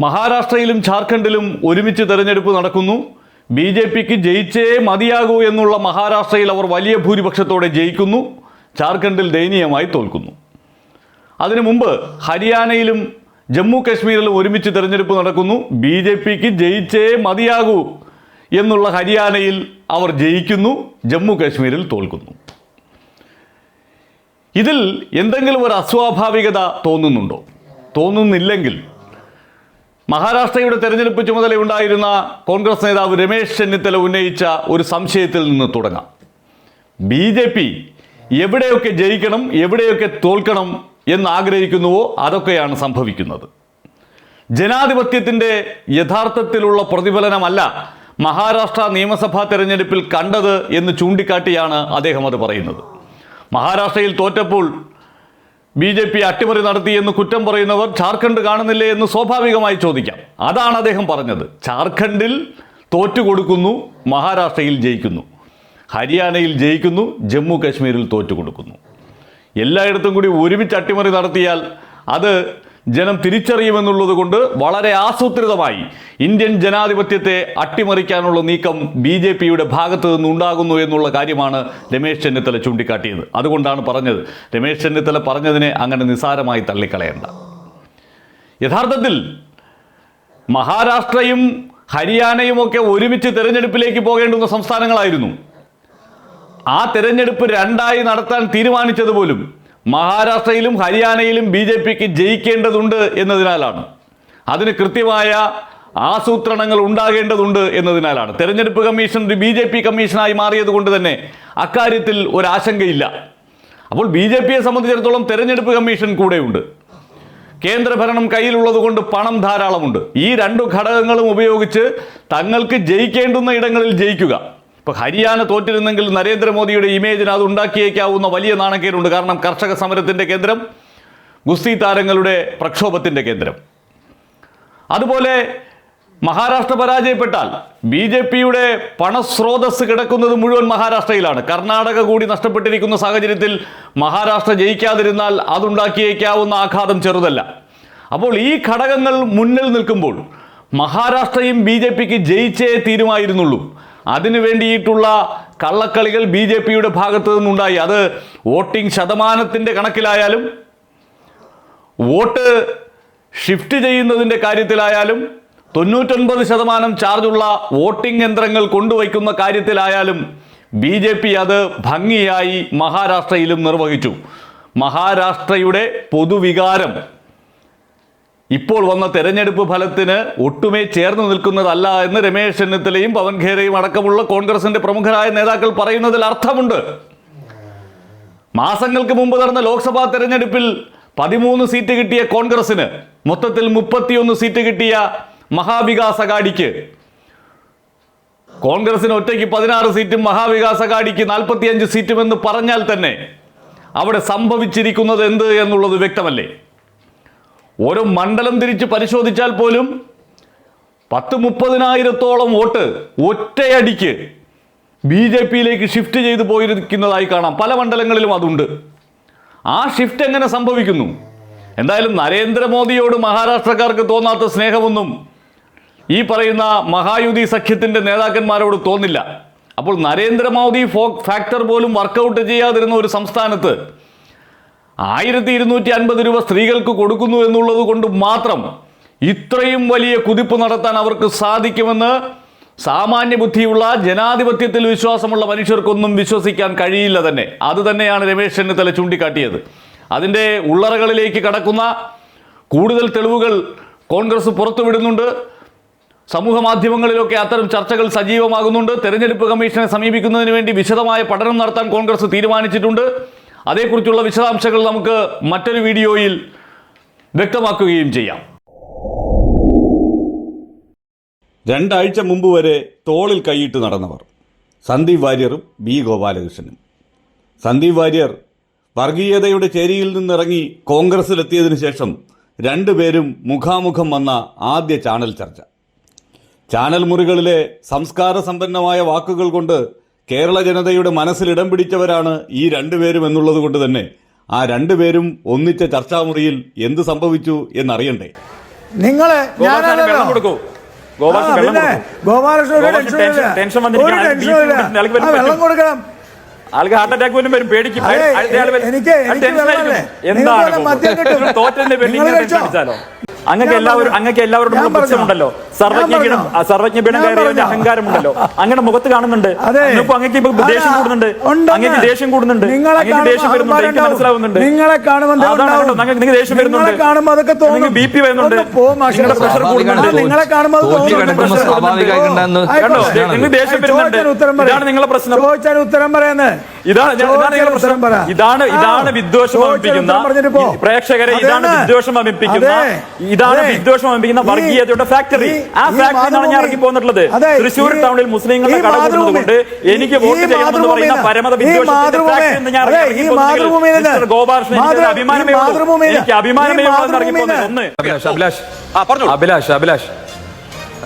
മഹാരാഷ്ട്രയിലും ജാർഖണ്ഡിലും ഒരുമിച്ച് തെരഞ്ഞെടുപ്പ് നടക്കുന്നു. ബി ജെ പിക്ക് ജയിച്ചേ മതിയാകൂ എന്നുള്ള മഹാരാഷ്ട്രയിൽ അവർ വലിയ ഭൂരിപക്ഷത്തോടെ ജയിക്കുന്നു. ജാർഖണ്ഡിൽ ദയനീയമായി തോൽക്കുന്നു. അതിനു മുമ്പ് ഹരിയാനയിലും ജമ്മു കശ്മീരിലും ഒരുമിച്ച് തെരഞ്ഞെടുപ്പ് നടക്കുന്നു. ബി ജെ പിക്ക് ജയിച്ചേ മതിയാകൂ എന്നുള്ള ഹരിയാനയിൽ അവർ ജയിക്കുന്നു. ജമ്മു കശ്മീരിൽ തോൽക്കുന്നു. ഇതിൽ എന്തെങ്കിലും ഒരു അസ്വാഭാവികത തോന്നുന്നുണ്ടോ? തോന്നുന്നില്ലെങ്കിൽ മഹാരാഷ്ട്രയുടെ തെരഞ്ഞെടുപ്പ് ചുമതലയുണ്ടായിരുന്ന കോൺഗ്രസ് നേതാവ് രമേശ് ചെന്നിത്തല ഉന്നയിച്ച ഒരു സംശയത്തിൽ നിന്ന് തുടങ്ങാം. ബി ജെ പി എവിടെയൊക്കെ ജയിക്കണം എവിടെയൊക്കെ തോൽക്കണം എന്നാഗ്രഹിക്കുന്നുവോ അതൊക്കെയാണ് സംഭവിക്കുന്നത്. ജനാധിപത്യത്തിന്റെ യഥാർത്ഥത്തിലുള്ള പ്രതിഫലനമല്ല മഹാരാഷ്ട്ര നിയമസഭാ തെരഞ്ഞെടുപ്പിൽ കണ്ടത് എന്ന് ചൂണ്ടിക്കാട്ടിയാണ് അദ്ദേഹം അത് പറയുന്നത്. മഹാരാഷ്ട്രയിൽ തോറ്റപ്പോൾ ബി ജെ പി അട്ടിമറി നടത്തിയെന്ന് കുറ്റം പറയുന്നവർ ജാർഖണ്ഡ് കാണുന്നില്ലേ എന്ന് സ്വാഭാവികമായി ചോദിക്കാം. അതാണ് അദ്ദേഹം പറഞ്ഞത്. ജാർഖണ്ഡിൽ തോറ്റുകൊടുക്കുന്നു മഹാരാഷ്ട്രയിൽ ജയിക്കുന്നു. ഹരിയാനയിൽ ജയിക്കുന്നു ജമ്മു കാശ്മീരിൽ തോറ്റുകൊടുക്കുന്നു എല്ലായിടത്തും കൂടി ഒരുമിച്ച് അട്ടിമറി നടത്തിയാൽ അത് ജനം തിരിച്ചറിയുമെന്നുള്ളത് കൊണ്ട് വളരെ ആസൂത്രിതമായി ഇന്ത്യൻ ജനാധിപത്യത്തെ അട്ടിമറിക്കാനുള്ള നീക്കം ബി ജെ പിയുടെ ഭാഗത്തു നിന്നുണ്ടാകുന്നു എന്നുള്ള കാര്യമാണ് രമേശ് ചെന്നിത്തല ചൂണ്ടിക്കാട്ടിയത്. അതുകൊണ്ടാണ് പറഞ്ഞത്. രമേശ് ചെന്നിത്തല പറഞ്ഞതിനെ അങ്ങനെ നിസാരമായി തള്ളിക്കളയേണ്ട. യഥാർത്ഥത്തിൽ മഹാരാഷ്ട്രയും ഹരിയാനയും ഒക്കെ ഒരുമിച്ച് തെരഞ്ഞെടുപ്പിലേക്ക് പോകേണ്ടുന്ന സംസ്ഥാനങ്ങളായിരുന്നു. ആ തെരഞ്ഞെടുപ്പ് രണ്ടായി നടത്താൻ തീരുമാനിച്ചത് പോലും മഹാരാഷ്ട്രയിലും ഹരിയാനയിലും ബി ജെ പിക്ക് ജയിക്കേണ്ടതുണ്ട് എന്നതിനാലാണ്. അതിന് കൃത്യമായ ആസൂത്രണങ്ങൾ ഉണ്ടാകേണ്ടതുണ്ട് എന്നതിനാലാണ്. തെരഞ്ഞെടുപ്പ് കമ്മീഷൻ ഒരു ബി ജെ പി കമ്മീഷനായി മാറിയത് കൊണ്ട് തന്നെ അക്കാര്യത്തിൽ ഒരാശങ്കയില്ല. അപ്പോൾ ബി ജെ പിയെ സംബന്ധിച്ചിടത്തോളം തെരഞ്ഞെടുപ്പ് കമ്മീഷൻ കൂടെയുണ്ട്. കേന്ദ്രഭരണം കയ്യിലുള്ളത് കൊണ്ട് പണം ധാരാളമുണ്ട്. ഈ രണ്ടു ഘടകങ്ങളും ഉപയോഗിച്ച് തങ്ങൾക്ക് ജയിക്കേണ്ടുന്ന ഇടങ്ങളിൽ ജയിക്കുക. ഇപ്പൊ ഹരിയാന തോറ്റിരുന്നെങ്കിൽ നരേന്ദ്രമോദിയുടെ ഇമേജിന് അത് ഉണ്ടാക്കിയേക്കാവുന്ന വലിയ നാണക്കേടുണ്ട്. കാരണം കർഷക സമരത്തിന്റെ കേന്ദ്രം ഗുസ്തി താരങ്ങളുടെ പ്രക്ഷോഭത്തിന്റെ കേന്ദ്രം. അതുപോലെ മഹാരാഷ്ട്ര പരാജയപ്പെട്ടാൽ ബി ജെ പിയുടെ പണസ്രോതസ് കിടക്കുന്നത് മുഴുവൻ മഹാരാഷ്ട്രയിലാണ്. കർണാടക കൂടി നഷ്ടപ്പെട്ടിരിക്കുന്ന സാഹചര്യത്തിൽ മഹാരാഷ്ട്ര ജയിക്കാതിരുന്നാൽ അതുണ്ടാക്കിയേക്കാവുന്ന ആഘാതം ചെറുതല്ല. അപ്പോൾ ഈ ഘടകങ്ങൾ മുന്നിൽ നിൽക്കുമ്പോൾ മഹാരാഷ്ട്രയും ബി ജയിച്ചേ തീരുമായിരുന്നുള്ളൂ. അതിനു വേണ്ടിയിട്ടുള്ള കള്ളക്കളികൾ ബി ജെ പിയുടെ ഭാഗത്തു നിന്നുണ്ടായി. അത് വോട്ടിംഗ് ശതമാനത്തിന്റെ കണക്കിലായാലും വോട്ട് ഷിഫ്റ്റ് ചെയ്യുന്നതിന്റെ കാര്യത്തിലായാലും തൊണ്ണൂറ്റൊൻപത് ശതമാനം ചാർജുള്ള വോട്ടിംഗ് യന്ത്രങ്ങൾ കൊണ്ടുവയ്ക്കുന്ന കാര്യത്തിലായാലും ബി ജെ പി അത് ഭംഗിയായി മഹാരാഷ്ട്രയിലും നിർവഹിച്ചു. മഹാരാഷ്ട്രയുടെ പൊതുവികാരം ഇപ്പോൾ വന്ന തെരഞ്ഞെടുപ്പ് ഫലത്തിന് ഒട്ടുമേ ചേർന്ന് നിൽക്കുന്നതല്ല എന്ന് രമേശ് ചെന്നിത്തലയും പവൻ ഖേരയും അടക്കമുള്ള കോൺഗ്രസിന്റെ പ്രമുഖരായ നേതാക്കൾ പറയുന്നതിൽ അർത്ഥമുണ്ട്. മാസങ്ങൾക്ക് മുമ്പ് നടന്ന ലോക്സഭാ തെരഞ്ഞെടുപ്പിൽ പതിമൂന്ന് സീറ്റ് കിട്ടിയ കോൺഗ്രസിന് മൊത്തത്തിൽ മുപ്പത്തിയൊന്ന് സീറ്റ് കിട്ടിയ മഹാവികാസ് അഗാഡിക്ക്. കോൺഗ്രസിന് ഒറ്റയ്ക്ക് പതിനാറ് സീറ്റും മഹാവികാസ് അഗാഡിക്ക് നാൽപ്പത്തിയഞ്ച് സീറ്റും എന്ന് പറഞ്ഞാൽ തന്നെ അവിടെ സംഭവിച്ചിരിക്കുന്നത് എന്ത് എന്നുള്ളത് വ്യക്തമല്ലേ? ഓരോ മണ്ഡലം തിരിച്ച് പരിശോധിച്ചാൽ പോലും പത്ത് മുപ്പതിനായിരത്തോളം വോട്ട് ഒറ്റയടിക്ക് ബി ജെ പിയിലേക്ക് ഷിഫ്റ്റ് ചെയ്തു പോയിരിക്കുന്നതായി കാണാം. പല മണ്ഡലങ്ങളിലും അതുണ്ട്. ആ ഷിഫ്റ്റ് എങ്ങനെ സംഭവിക്കുന്നു? എന്തായാലും നരേന്ദ്രമോദിയോട് മഹാരാഷ്ട്രക്കാർക്ക് തോന്നാത്ത സ്നേഹമൊന്നും ഈ പറയുന്ന മഹായുതി സഖ്യത്തിന്റെ നേതാക്കന്മാരോട് തോന്നില്ല. അപ്പോൾ നരേന്ദ്രമോദി ഫോക് ഫാക്ടർ പോലും വർക്കൗട്ട് ചെയ്യാതിരുന്ന ഒരു സംസ്ഥാനത്ത് ആയിരത്തി ഇരുന്നൂറ്റി അൻപത് രൂപ സ്ത്രീകൾക്ക് കൊടുക്കുന്നു എന്നുള്ളത് കൊണ്ട് മാത്രം ഇത്രയും വലിയ കുതിപ്പ് നടത്താൻ അവർക്ക് സാധിക്കുമെന്ന് സാമാന്യ ബുദ്ധിയുള്ള ജനാധിപത്യത്തിൽ വിശ്വാസമുള്ള മനുഷ്യർക്കൊന്നും വിശ്വസിക്കാൻ കഴിയില്ല തന്നെ. അത് തന്നെയാണ് രമേശ് ചെന്നിത്തല ചൂണ്ടിക്കാട്ടിയത്. അതിന്റെ ഉള്ളറകളിലേക്ക് കടക്കുന്ന കൂടുതൽ തെളിവുകൾ കോൺഗ്രസ് പുറത്തുവിടുന്നുണ്ട്. സമൂഹ മാധ്യമങ്ങളിലൊക്കെ അത്തരം ചർച്ചകൾ സജീവമാകുന്നുണ്ട്. തെരഞ്ഞെടുപ്പ് കമ്മീഷനെ സമീപിക്കുന്നതിന് വേണ്ടി വിശദമായ പഠനം നടത്താൻ കോൺഗ്രസ് തീരുമാനിച്ചിട്ടുണ്ട്. അതേക്കുറിച്ചുള്ള വിശദാംശങ്ങൾ നമുക്ക് മറ്റൊരു വീഡിയോയിൽ വ്യക്തമാക്കുകയും ചെയ്യാം. രണ്ടാഴ്ച മുമ്പ് വരെ തോളിൽ കൈയിട്ട് നടന്നവർ സന്ദീപ് വാര്യറും ബി ഗോപാലകൃഷ്ണനും. സന്ദീപ് വാര്യർ വർഗീയതയുടെ ചേരിയിൽ നിന്നിറങ്ങി കോൺഗ്രസിലെത്തിയതിനു ശേഷം രണ്ടുപേരും മുഖാമുഖം വന്ന ആദ്യ ചാനൽ ചർച്ച. ചാനൽ മുറികളിലെ സംസ്കാര സമ്പന്നമായ വാക്കുകൾ കൊണ്ട് കേരള ജനതയുടെ മനസ്സിൽ ഇടം പിടിച്ചവരാണ് ഈ രണ്ടുപേരും എന്നുള്ളത് കൊണ്ട് തന്നെ ആ രണ്ടുപേരും ഒന്നിച്ച ചർച്ചാമുറിയിൽ എന്ത് സംഭവിച്ചു എന്നറിയണ്ടേ? നിങ്ങളെ കൊടുക്കൂ. ഗോപാലകൃഷ്ണൻ ആൾക്ക് ഹാർട്ട് അറ്റാക്ക് പോലും വരും പേടിക്കും. എന്താണ്? നിങ്ങൾ നിങ്ങൾ അങ്ങക്ക് എല്ലാവരും? അങ്ങക്ക് എല്ലാവരോടും ഉണ്ടല്ലോ പുച്ഛമുണ്ടല്ലോ പറഞ്ഞോ? സർവജ്ഞ ഞാൻ ഗീണം പറഞ്ഞോ? സർവജ്ഞ പീഠം ഞാൻ അഹങ്കാരമുണ്ടല്ലോ. അങ്ങനെ മുഖത്ത് കാണുന്നുണ്ട്. അങ്ങക്ക് ഇപ്പൊ ദേഷ്യം കൂടുന്നുണ്ട്. അങ്ങക്ക് ദേഷ്യം കൂടുന്നുണ്ട്. നിങ്ങളെ അങ്ങക്ക് ദേഷ്യം വരുന്നുണ്ട്. എനിക്ക് മനസ്സിലാവുന്നുണ്ട്. നിങ്ങളെ കാണുമ്പോൾ നിങ്ങൾക്ക് ദേഷ്യം നിങ്ങളെ വരുന്നുണ്ട്. കാണുമ്പോൾ അതൊക്കെ തോന്നും. നിങ്ങൾക്ക് ബി പി വരുന്നുണ്ട്. നിങ്ങളുടെ പ്രഷർ കൂടുന്നുണ്ട്. നിങ്ങളെ കാണുമ്പോൾ. നിങ്ങൾക്ക് ദേഷ്യം വരുന്നുണ്ട്. ഇതാണ് നിങ്ങളുടെ പ്രശ്നം. ഉത്തരം പറയുന്നത് ഇതാണ് ഇതാണ് ഇതാണ് വിദ്വേഷം അമിപ്പിക്കുന്ന പ്രേക്ഷകരെ ഇതാണ് വിദ്വേഷം അമിപ്പിക്കുന്ന ഇതാണ് വിദ്വേഷം അമിപ്പിക്കുന്ന വർഗീയതയുടെ ഫാക്ടറി ആ ഫാക്ടറിയാണ് ഞാൻ ഇറങ്ങി പോന്നിട്ടുള്ളത്. തൃശ്ശൂർ ടൗണിൽ മുസ്ലിങ്ങളുടെ കട കൊണ്ട് എനിക്ക് വോട്ട് ചെയ്യണമെന്ന് പറയുന്ന പരമത വിദ്വേഷത്തിന്റെ ഫാക്ടറി എന്ന് ഞാൻ ഇറങ്ങി മിസ്റ്റർ ഗോപാലകൃഷ്ണൻ എനിക്ക് അഭിമാനമേ എനിക്ക് അഭിമാനമേ ഒന്ന്. അഭിലാഷ് അഭിലാഷ്. അഭിലാഷ് അഭിലാഷ്.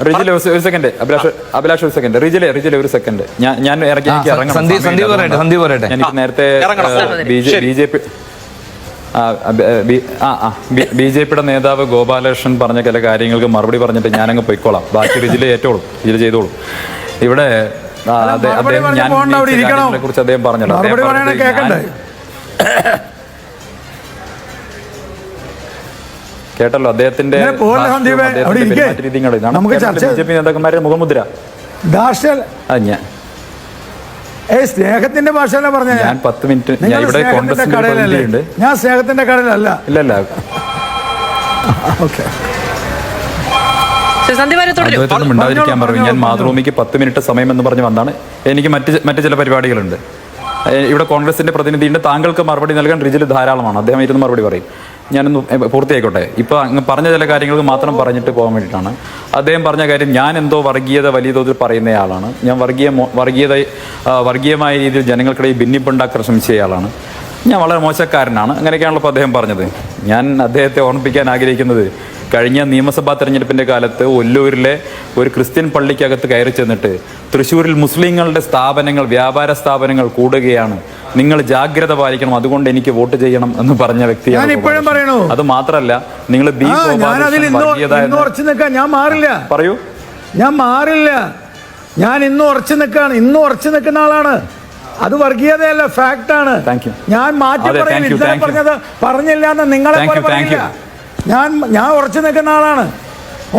റിജിലെ ഒരു സെക്കൻഡ് അഭിലാഷ് അഭിലാഷ് ഒരു സെക്കൻഡ് റിജിലെ റിജിലെ ഒരു സെക്കൻഡ് ഞാൻ ഞാൻ ഇറങ്ങി എനിക്ക് ഇറങ്ങണം. സന്ദീപ് സന്ദീപ് സമയമില്ല. പറയട്ടെ സന്ദീപ് പറയട്ടെ. എനിക്ക് നേരത്തെ B J P B J പിയുടെ നേതാവ് ഗോപാലകൃഷ്ണൻ പറഞ്ഞ ചില കാര്യങ്ങൾക്ക് മറുപടി പറഞ്ഞിട്ട് ഞാനങ്ങ് പൊയ്ക്കോളാം. ബാക്കി റിജിലെ ഏറ്റോളും. റിജിൽ ചെയ്തോളും. ഇവിടെ അദ്ദേഹം പറഞ്ഞ് ഞാൻ കുറിച്ച് അദ്ദേഹം പറഞ്ഞല്ലോ. രീതികളും അദ്ദേഹത്തിന്റെ നമുക്ക് നേതാക്കന്മാരുടെ മുഖമുദ്ര. സ്നേഹത്തിന്റെ ഭാഷയല്ല പറഞ്ഞ ഞാൻ പത്ത് മിനിറ്റ് ഞാൻ ഇവിടെ സ്നേഹത്തിന്റെ കോൺഗ്രസിന്റെ കടയിലല്ലേ? ഞാൻ സ്നേഹത്തിന്റെ കടയിലല്ല. ഇല്ലല്ല. ഓക്കെ. പറഞ്ഞു ഞാൻ. മാതൃഭൂമിക്ക് പത്ത് മിനിറ്റ് സമയം എന്ന് പറഞ്ഞ് വന്നാണ്. എനിക്ക് മറ്റ് മറ്റു ചില പരിപാടികളുണ്ട്. ഇവിടെ കോൺഗ്രസിന്റെ പ്രതിനിധിയുണ്ട്. താങ്കൾക്ക് മറുപടി നൽകാൻ റിജിൽ ധാരാളമാണ്. അദ്ദേഹം ഇരുന്ന് മറുപടി പറയും. ഞാനൊന്ന് പൂർത്തിയായിക്കോട്ടെ. ഇപ്പൊ അങ്ങ് പറഞ്ഞ ചില കാര്യങ്ങൾക്ക് മാത്രം പറഞ്ഞിട്ട് പോകാൻ വേണ്ടിയിട്ടാണ്. അദ്ദേഹം പറഞ്ഞ കാര്യം ഞാൻ എന്തോ വർഗീയത വലിയ തോതിൽ പറയുന്നയാളാണ് ഞാൻ വർഗീയ വർഗീയത വർഗീയമായ രീതിയിൽ ജനങ്ങൾക്കിടയിൽ ഭിന്നിപ്പുണ്ടാക്കാൻ ശ്രമിച്ചയാളാണ് ഞാൻ വളരെ മോശക്കാരനാണ്. അങ്ങനെയൊക്കെയാണല്ലോ അദ്ദേഹം പറഞ്ഞത്. ഞാൻ അദ്ദേഹത്തെ ഓർമ്മിപ്പിക്കാൻ ആഗ്രഹിക്കുന്നത് കഴിഞ്ഞ നിയമസഭാ തെരഞ്ഞെടുപ്പിന്റെ കാലത്ത് ഒല്ലൂരിലെ ഒരു ക്രിസ്ത്യൻ പള്ളിക്കകത്ത് കയറി ചെന്നിട്ട് തൃശ്ശൂരിൽ മുസ്ലിങ്ങളുടെ സ്ഥാപനങ്ങൾ വ്യാപാര സ്ഥാപനങ്ങൾ കൂടുകയാണ്. നിങ്ങൾ ജാഗ്രത പാലിക്കണം. അതുകൊണ്ട് എനിക്ക് വോട്ട് ചെയ്യണം എന്ന് പറഞ്ഞ വ്യക്തിയാണ്. അത് മാത്രല്ല നിങ്ങൾ ബി ഞാൻ മാറില്ല. പറയൂ. ഞാൻ മാറില്ല. ഞാൻ ഇന്ന് ഉറച്ചു നിൽക്കാണ്. ഇന്ന് ഉറച്ചു നിൽക്കുന്ന ആളാണ്. അത് വർഗീയതയല്ല ഫാക്ട് ആണ്. ഞാൻ മാറ്റി പറയില്ല ഇന്നലെ പറഞ്ഞത് പറഞ്ഞില്ല എന്ന് നിങ്ങളെ പോലെ പറയില്ല ഞാൻ ഞാൻ ഉറച്ചു നിൽക്കുന്ന ആളാണ്.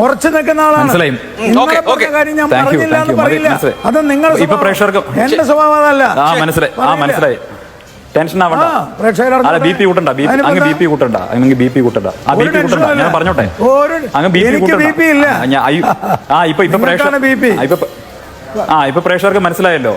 ഉറച്ചു നിൽക്കുന്ന ആളാണ്. Okay, പറഞ്ഞ കാര്യം ഞാൻ പറഞ്ഞില്ല എന്ന് പറയില്ല. അത് നിങ്ങൾ എന്റെ സ്വഭാവം അതല്ല. മനസ്സിലായി. ടെൻഷൻ ആവണ്ട. അല്ല ബി പി കൂട്ടണ്ട ബി അങ്ങ്? ബി പി കൂട്ടണ്ട അങ്ങ് ബി പി കൂട്ടണ്ട. ആ ബി പി കൂട്ടണ്ട ഞാൻ പറഞ്ഞോട്ടെ? അങ്ങ് ബി പി കൂട്ടണ്ട. ആ, ഇപ്പൊ ഇപ്പൊ പ്രേക്ഷക ആ ഇപ്പൊ പ്രേക്ഷകർക്ക് മനസ്സിലായല്ലോ.